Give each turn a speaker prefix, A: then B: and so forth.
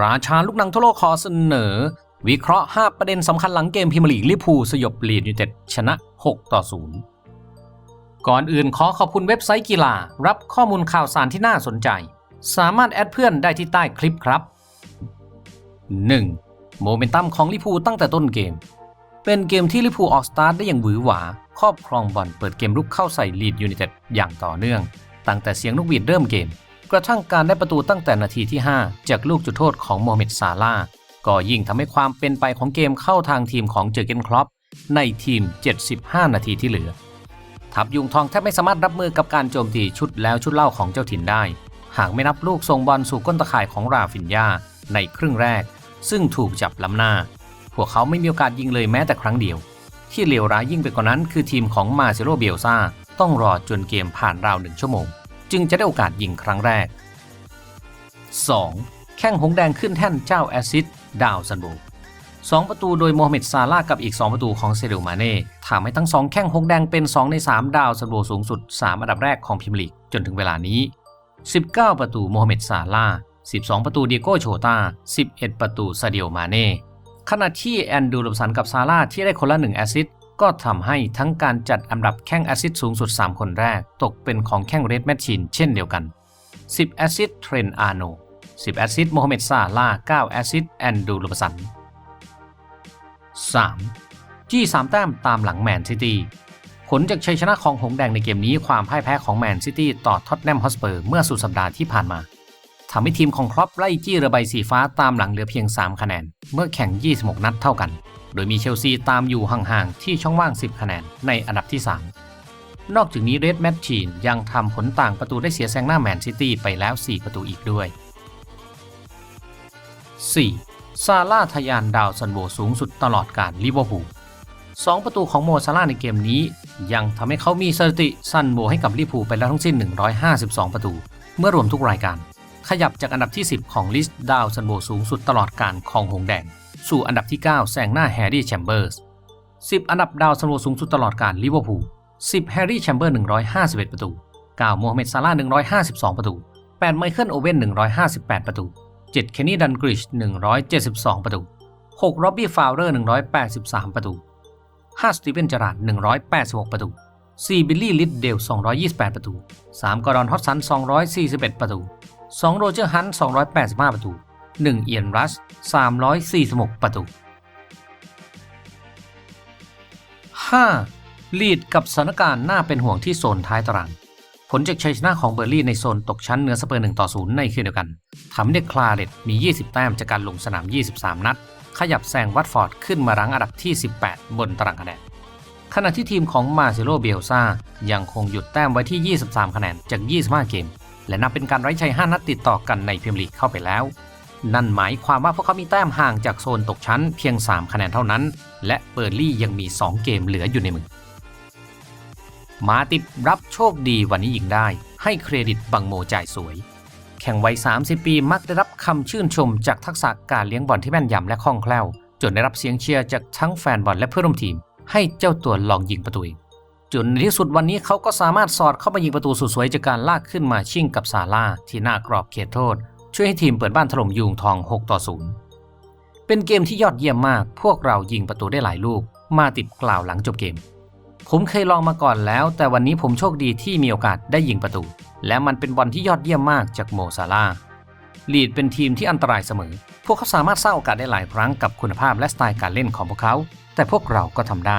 A: ราชาลูกหนังทั่วโลกขอเสนอ วิเคราะห์ 5 ประเด็นสำคัญหลังเกมพรีเมียร์ลีกลิพูสยบลีดยูเต็ดชนะ 6 ต่อ 0 ก่อนอื่นขอขอบคุณเว็บไซต์กีฬา รับข้อมูลข่าวสารที่น่าสนใจ สามารถแอดเพื่อนได้ที่ใต้คลิปครับ 1. โมเมนตัมของลิพูตั้งแต่ต้นเกม เป็นเกมที่ลิพูออกสตาร์ทได้อย่างหวือหวา ครอบครองบอลเปิดเกมรุกเข้าใส่ลีดยูไนเต็ดอย่างต่อเนื่อง ตั้งแต่เสียงนกหวีดเริ่มเกม กระทั่งการได้ประตูตั้งแต่นาทีที่ 5 จากลูกจุดโทษของโมฮัมเหม็ดซาลาก็ยิ่งทำให้ความเป็นไปของเกมเข้าทางทีมของเจอเกนคล็อปในทีม 75 นาทีที่เหลือ ทับยุงทองแทบไม่สามารถรับมือกับการโจมตีชุดแล้วชุดเล่าของเจ้าถิ่นได้ หากไม่นับลูกส่งบอลสู่ก้นตะข่ายของราฟินยาในครึ่งแรก ซึ่งถูกจับล้ำหน้า พวกเขาไม่มีโอกาสยิงเลยแม้แต่ครั้งเดียว ที่เลวร้ายยิ่งไปกว่านั้นคือทีมของมาเซโรเบลซาต้องรอจนเกมผ่านราวหนึ่งชั่วโมง จึงจะได้โอกาสยิงครั้งแรก 2. แข้งหงแดงขึ้นแท่นเจ้าแอซิดดาวซันโบสองประตูโดยโมฮัมเหม็ดซาลาห์กับอีก 2 ประตูของเซเดลมาเน่ทำให้ทั้งสองแข้งหงแดงเป็น 2 ใน 3 ดาวซันโบสูงสุด 3 อันดับแรกของพรีเมียร์ลีกจนถึงเวลานี้ 19 ประตูโมฮัมเหม็ดซาลาห์12 ประตูเดียโก้โชตา11 ประตูซาเดียลมาเน่ขณะที่แอนดูโรบสันกับซาลาห์ที่ได้คนละ 1 แอซิด ก็ทำให้ทั้งการจัดอันดับแข้งแอซิดสูงสุด 3 คนแรก ตกเป็นของแข้งเรดแมชชินเช่นเดียวกัน 10 แอซิดเทรนอาโน 10 แอซิดโมฮัมเหม็ดซาลา 9 แอซิดแอนดูโรบสัน 3. จี้3แต้มตามหลังแมนซิตี้ผลจากชัยชนะของหงส์แดงในเกมนี้ความพ่ายแพ้ของแมนซิตี้ต่อท็อตแนมฮอสเปอร์เมื่อสุดสัปดาห์ที่ผ่านมา ทำให้ทีมของครอปไล่จี้เรือใบสีฟ้าตามหลังเหลือเพียง 3 คะแนน เมื่อแข่ง 26 นัดเท่ากัน โดยมีเชลซีตามอยู่ห่างๆ ที่ช่องว่าง 10 คะแนน ในอันดับที่ 3 นอกจากนี้เรดแมชชีนยังทำผลต่างประตูได้เสียแซงหน้าแมนซิตี้ไปแล้ว 4 ประตูอีกด้วย 4. ซาร่าทะยานดาวซันโวสูงสุดตลอดการลิเวอร์พูลสองประตูของโมซาร่าในเกมนี้ ยังทำให้เขามีสถิติซันโวให้กับลิเวอร์พูลไปแล้วทั้งสิ้น 152 ประตู เมื่อรวมทุกรายการ ขยับจากอันดับที่ 10 ของลิสต์ดาวซันโวสูงสุดตลอดการของหงแดง สู่อันดับที่ 9 แซงหน้าแฮร์รี่แชมเบอร์ส 10 อันดับดาวซันโวสูงสุดตลอดการลิเวอร์พูล 10 แฮร์รี่แชมเบอร์ 151 ประตู 9 โมฮัมเหม็ดซาร่าห์152 ประตู 8 ไมเคิลโอเว่น 158 ประตู 7 เคนนี่ดันกริช 172 ประตู6โรบบี้ฟาวเลอร์ 183 ประตู 5 สตีเวนจาราด186 ประตู 4 บิลลี่ ลิดเดล 228 ประตู 3 กอรอน ฮอตสัน 241 ประตู 2โรเจอร์ฮันต์285 ประตู 1 เอียนรัส 346 ประตู 5. ลีดกับสถานการณ์น่าเป็นห่วงที่โซนท้ายตาราง ผลจากชัยชนะของเบอร์ลี่ในโซนตกชั้นเหนือสเปอร์1ต่อ0ในคืนเดียวกันทำให้คลาเรตมี 20 แต้มจากการลงสนาม 23 นัด ขยับแซงวัตฟอร์ดขึ้นมารั้งอันดับที่ 18 บนตารางคะแนนขณะที่ทีมของมาเซโลเบลซายังคงหยุดแต้มไว้ที่ 23 คะแนนจาก 25 เกม และนับเป็นการไร้ชัย5นัดติดต่อกันในพรีเมียร์ลีกเข้าไปแล้ว นั่นหมายความว่าพวกเขามีแต้มห่างจากโซนตกชั้นเพียง 3 คะแนนเท่านั้น และเบอร์ลี่ยังมี 2 เกมเหลืออยู่ในมือมาติบรับโชคดีวันนี้ยิงได้ ให้เครดิตบังโมจ่ายสวย แข่งวัย 30 ปีมักได้รับคำชื่นชมจากทักษะการเลี้ยงบอลที่แม่นยำและคล่องแคล่ว จนได้รับเสียงเชียร์จากทั้งแฟนบอลและเพื่อนร่วมทีม ให้เจ้าตัวลองยิงประตูเอง จนในที่สุดวันนี้เขาก็สามารถสอดเข้ามายิงประตูสุดสวยจากการลากขึ้นมาชิ่งกับซาร่าที่หน้ากรอบเขตโทษ ช่วยให้ทีมเปิดบ้านถล่มยูงทอง 6 ต่อ 0 เป็นเกมที่ยอดเยี่ยมมาก พวกเรายิงประตูได้หลายลูก มาติดกล่าวหลังจบเกม ผมเคยลองมาก่อนแล้ว แต่วันนี้ผมโชคดีที่มีโอกาสได้ยิงประตู และมันเป็นบอลที่ยอดเยี่ยมมากจากโมซาลาลีดเป็นทีมที่อันตรายเสมอ พวกเขาสามารถสร้างโอกาสได้หลายครั้งกับคุณภาพและสไตล์การเล่นของพวกเขา แต่พวกเราก็ทำได้